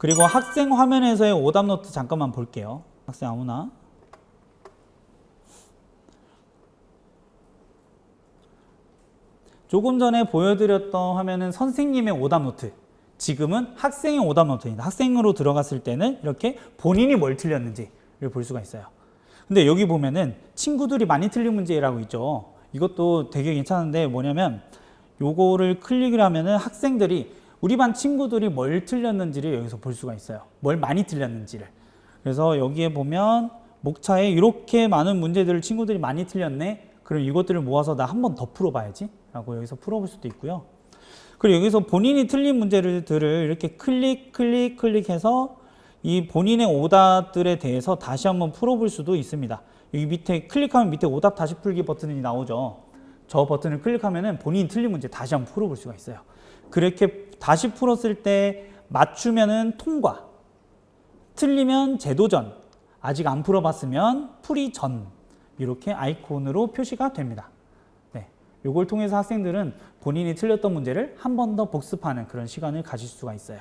그리고 학생 화면에서의 오답 노트 잠깐만 볼게요. 학생 아무나. 조금 전에 보여드렸던 화면은 선생님의 오답 노트. 지금은 학생의 오답 노트입니다. 학생으로 들어갔을 때는 이렇게 본인이 뭘 틀렸는지를 볼 수가 있어요. 근데 여기 보면은 친구들이 많이 틀린 문제라고 있죠. 이것도 되게 괜찮은데 뭐냐면 요거를 클릭을 하면은 학생들이 우리 반 친구들이 뭘 틀렸는지를 여기서 볼 수가 있어요. 뭘 많이 틀렸는지를. 그래서 여기에 보면 목차에 이렇게 많은 문제들을 친구들이 많이 틀렸네. 그럼 이것들을 모아서 나 한 번 더 풀어봐야지. 라고 여기서 풀어볼 수도 있고요. 그리고 여기서 본인이 틀린 문제들을 이렇게 클릭, 클릭, 클릭해서 이 본인의 오답들에 대해서 다시 한번 풀어볼 수도 있습니다. 여기 밑에 클릭하면 밑에 오답 다시 풀기 버튼이 나오죠. 저 버튼을 클릭하면은 본인이 틀린 문제 다시 한번 풀어볼 수가 있어요. 그렇게 다시 풀었을 때 맞추면은 통과, 틀리면 재도전, 아직 안 풀어봤으면 풀이 전 이렇게 아이콘으로 표시가 됩니다. 네, 요걸 통해서 학생들은 본인이 틀렸던 문제를 한 번 더 복습하는 그런 시간을 가질 수가 있어요.